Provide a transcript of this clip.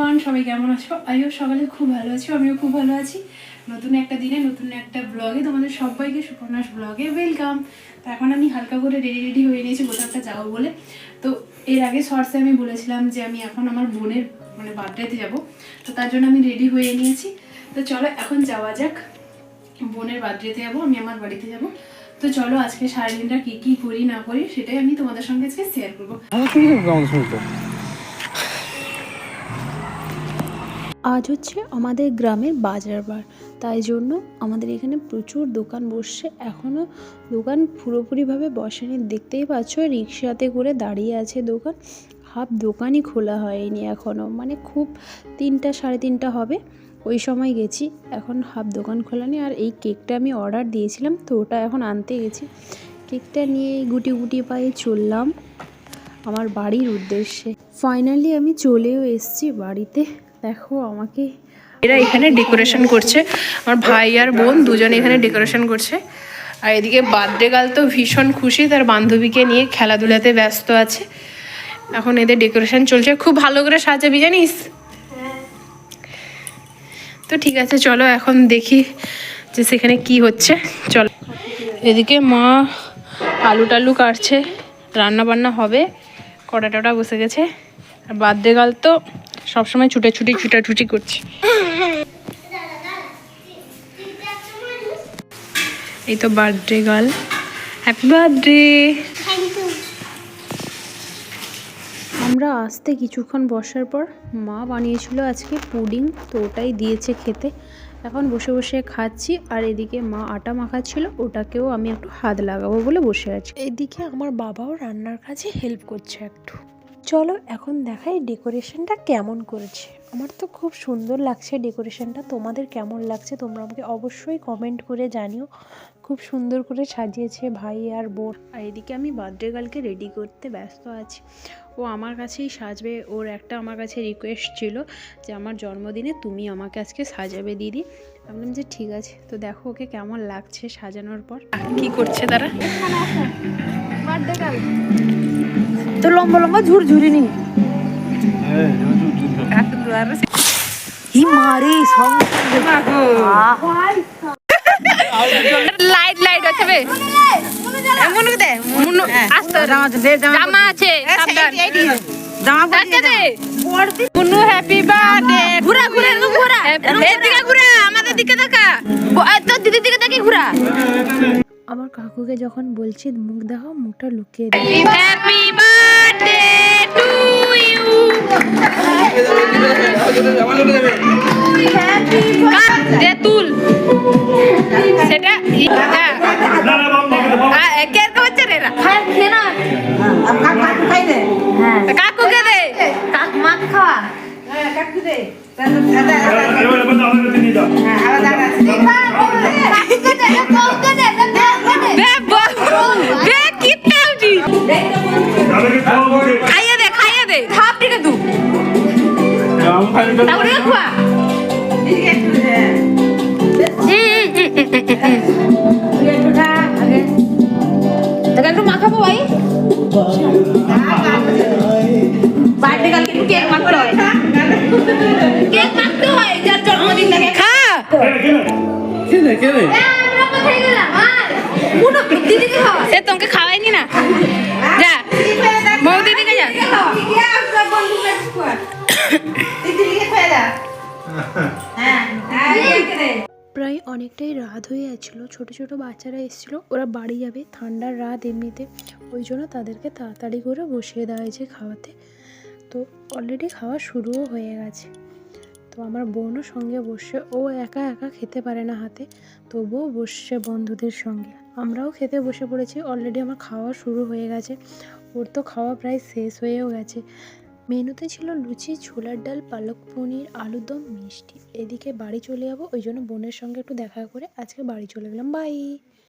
Everyone সবাই কেমন আছো? আমিও সকালে খুব ভালো আছি, আমিও খুব ভালো আছি। নতুন একটা দিনে, নতুন একটা ব্লগে তোমাদের সবাইকে, সুপর্ণাস ব্লগে ওয়েলকাম তো এখন আমি হালকা করে রেডি রেডি হয়ে নিয়েছি, কোথাও একটা যাব বলে। তো এর আগে শর্টসে আমি বলেছিলাম যে আমি এখন আমার বোনের মানে বার্থডেতে যাব। তো তার জন্য আমি রেডি হয়ে নিয়েছি। তো চলো এখন যাওয়া যাক। বোনের বার্থডেতে যাব, আমি আমার বাড়িতে যাব। তো চলো আজকে সারাদিনটা কী কী করি, না করি, সেটাই আমি তোমাদের সঙ্গে আজকে শেয়ার করব। আজ হচ্ছে আমাদের গ্রামের বাজার বার তাই জন্য আমাদের এখানে প্রচুর দোকান বসছে। এখনও দোকান পুরোপুরিভাবে বসেনি। দেখতেই পাচ্ছ, রিক্সাতে করে দাঁড়িয়ে আছে দোকান। হাফ দোকানই খোলা হয়নি এখনও মানে খুব তিনটা, সাড়ে তিনটা হবে। ওই সময় গেছি। এখন হাফ দোকান খোলা নেই। আর এই কেকটা আমি অর্ডার দিয়েছিলাম, তো ওটা এখন আনতে গেছি। কেকটা নিয়ে গুটি গুটি পায়ে চললাম। আমার বাড়ির উদ্দেশ্যে। ফাইনালি আমি চলেও এসেছি বাড়িতে। দেখো আমাকে এরা এখানে ডেকোরেশন করছে। আমার ভাই আর বোন দুজন এখানে ডেকোরেশন করছে। আর এদিকে বার্থডে গাল তো ভীষণ খুশি, তার বান্ধবীকে নিয়ে খেলাধুলাতে ব্যস্ত আছে। এখন এদের ডেকোরেশন চলছে। খুব ভালো করে সাজাবি, জানিস? তো ঠিক আছে, চলো এখন দেখি যে সেখানে কি হচ্ছে। চলো। এদিকে মা আলু টালু কাটছে রান্না বান্না হবে কড়া টড়া বসে গেছে। আর বার্থডে গাল তো সবসময় ছুটাছুটি ছুটাছুটি করছে। এই তো বার্থডে গার্ল হ্যাপি বার্থডে আমরা আসতে কিছুক্ষণ বসার পর মা বানিয়েছিল আজকে পুডিং, তো ওটাই দিয়েছে খেতে। এখন বসে বসে খাচ্ছি, আর এদিকে মা আটা মাখাচ্ছিল, ওটাকেও আমি একটু হাত লাগাবো বলে বসে আছি। এদিকে আমার বাবাও রান্নার কাজে হেল্প করছে একটু। চলো এখন দেখাই ডেকোরেশনটা কেমন করেছে। আমার তো খুব সুন্দর লাগছে ডেকোরেশনটা। তোমাদের কেমন লাগছে তোমরা আমাকে অবশ্যই কমেন্ট করে জানিও। খুব সুন্দর করে সাজিয়েছে ভাই আর বোন। আর এদিকে আমি বার্থডে গার্লকে রেডি করতে ব্যস্ত আছি। ও আমার কাছেই সাজবে। ওর একটা আমার কাছে রিকোয়েস্ট ছিল যে আমার জন্মদিনে তুমি আমাকে আজকে সাজাবে দিদি। আমি বললাম যে ঠিক আছে। তো দেখো ওকে কেমন লাগছে সাজানোর পর। কি করছে তারা? তো লম্বা লম্বা ঝুরঝুরি নি। লাইট লাইট আছে বে। মুনু আস্তে। জামা আছে সাবধান। জামা দে। মুনু হ্যাপি বার্থডে ঘুরা ঘুরা ঘুরা। এদিকে ঘুরে আমাদের দিকে তাকা তোর দিদির দিকে তাকি ঘুরা। আমার কাকুকে যখন বলছি মুখ দেখাও মুখটা লুকিয়ে দিই হ্যাপি বার্থডে টু ইউ দে তুল। সেটা কে হচ্ছে রে না কাকুকে দে। তাহলে খুয়া তোকে একটু মাখাবো ভাই বার্থডে কালকে একটু কেক মাখতে হয় কেক মাখতে হয় যার জন্মদিন থাকে খা সে তোমাকে খাওয়াইনি না যা প্রায় অনেকটাই রাত হয়ে যাচ্ছিল ছোট ছোট বাচ্চারা এসেছিল। ওরা বাড়ি যাবে। ঠান্ডার রাত এমনিতে। ওই জন্য তাদেরকে তাড়াতাড়ি করে বসিয়ে দেওয়া হয়েছে খাওয়াতে। তো অলরেডি খাওয়া শুরুও হয়ে গেছে। তো আমার বোনও সঙ্গে বসে, ও একা একা খেতে পারে না হাতে। তবুও বসছে বন্ধুদের সঙ্গে। আমরাও খেতে বসে পড়েছি। অলরেডি আমার খাওয়া শুরু হয়ে গেছে। ওর তো খাওয়া প্রায় শেষ হয়েও গেছে। মেনুতে ছিল লুচি, ছোলার ডাল, পালক পনির আলুর দম মিষ্টি। এদিকে বাড়ি চলে যাব, ওই জন্য বোনের সঙ্গে একটু দেখা করে আজকে বাড়ি চলে গেলাম। বাই